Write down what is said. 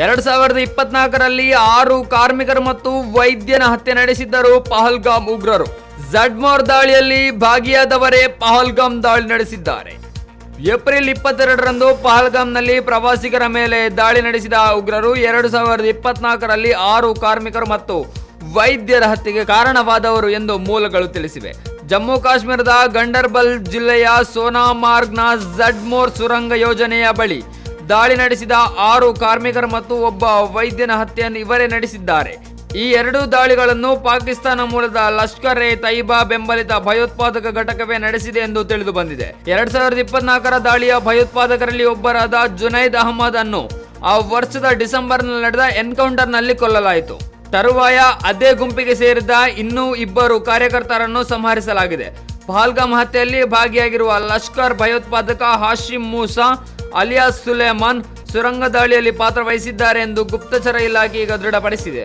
ಎರಡ್ ಸಾವಿರದ ಇಪ್ಪತ್ನಾಲ್ಕರಲ್ಲಿ ಆರು ಕಾರ್ಮಿಕರು ಮತ್ತು ವೈದ್ಯನ ಹತ್ಯೆ ನಡೆಸಿದ್ದರು ಪಹಲ್ಗಾಮ್ ಉಗ್ರರು. ಝಡ್ಮೋರ್ ದಾಳಿಯಲ್ಲಿ ಭಾಗಿಯಾದವರೇ ಪಹಲ್ಗಾಮ್ ದಾಳಿ ನಡೆಸಿದ್ದಾರೆ. ಏಪ್ರಿಲ್ ಇಪ್ಪತ್ತೆರಡರಂದು ಪಹಲ್ಗಾಮ್ನಲ್ಲಿ ಪ್ರವಾಸಿಗರ ಮೇಲೆ ದಾಳಿ ನಡೆಸಿದ ಉಗ್ರರು ಎರಡು ಸಾವಿರದ ಇಪ್ಪತ್ನಾಲ್ಕರಲ್ಲಿ ಆರು ಕಾರ್ಮಿಕರು ಮತ್ತು ವೈದ್ಯರ ಹತ್ಯೆಗೆ ಕಾರಣವಾದವರು ಎಂದು ಮೂಲಗಳು ತಿಳಿಸಿವೆ. ಜಮ್ಮು ಕಾಶ್ಮೀರದ ಗಂಡರ್ಬಲ್ ಜಿಲ್ಲೆಯ ಸೋನಾಮಾರ್ಗ್ನ ಝಡ್ಮೋರ್ ಸುರಂಗ ಯೋಜನೆಯ ಬಳಿ ದಾಳಿ ನಡೆಸಿದ ಆರು ಕಾರ್ಮಿಕರು ಮತ್ತು ಒಬ್ಬ ವೈದ್ಯನ ಹತ್ಯೆಯನ್ನು ಇವರೇ ನಡೆಸಿದ್ದಾರೆ. ಈ ಎರಡೂ ದಾಳಿಗಳನ್ನು ಪಾಕಿಸ್ತಾನ ಮೂಲದ ಲಷ್ಕರ್ ಎ ತೈಬಾ ಬೆಂಬಲಿತ ಭಯೋತ್ಪಾದಕ ಘಟಕವೇ ನಡೆಸಿದೆ ಎಂದು ತಿಳಿದು ಬಂದಿದೆ. ಎರಡ್ ಸಾವಿರದ ಇಪ್ಪತ್ನಾಲ್ಕರ ದಾಳಿಯ ಭಯೋತ್ಪಾದಕರಲ್ಲಿ ಒಬ್ಬರಾದ ಜುನೈದ್ ಅಹಮದ್ ಅನ್ನು ಆ ವರ್ಷದ ಡಿಸೆಂಬರ್ನಲ್ಲಿ ನಡೆದ ಎನ್ಕೌಂಟರ್ನಲ್ಲಿ ಕೊಲ್ಲಲಾಯಿತು. ತರುವಾಯ ಅದೇ ಗುಂಪಿಗೆ ಸೇರಿದ ಇನ್ನೂ ಇಬ್ಬರು ಕಾರ್ಯಕರ್ತರನ್ನು ಸಂಹರಿಸಲಾಗಿದೆ. ಪಹಲ್ಗಾಮ್ ಹತ್ಯೆಯಲ್ಲಿ ಭಾಗಿಯಾಗಿರುವ ಲಷ್ಕರ್ ಭಯೋತ್ಪಾದಕ ಹಾಶಿಮ್ ಮೂಸಾ ಅಲಿಯಾಸ್ ಸುಲೇಮಾನ್ ಸುರಂಗ ದಾಳಿಯಲ್ಲಿ ಪಾತ್ರ ವಹಿಸಿದ್ದಾರೆ ಎಂದು ಗುಪ್ತಚರ ಇಲಾಖೆ ಈಗ ದೃಢಪಡಿಸಿದೆ.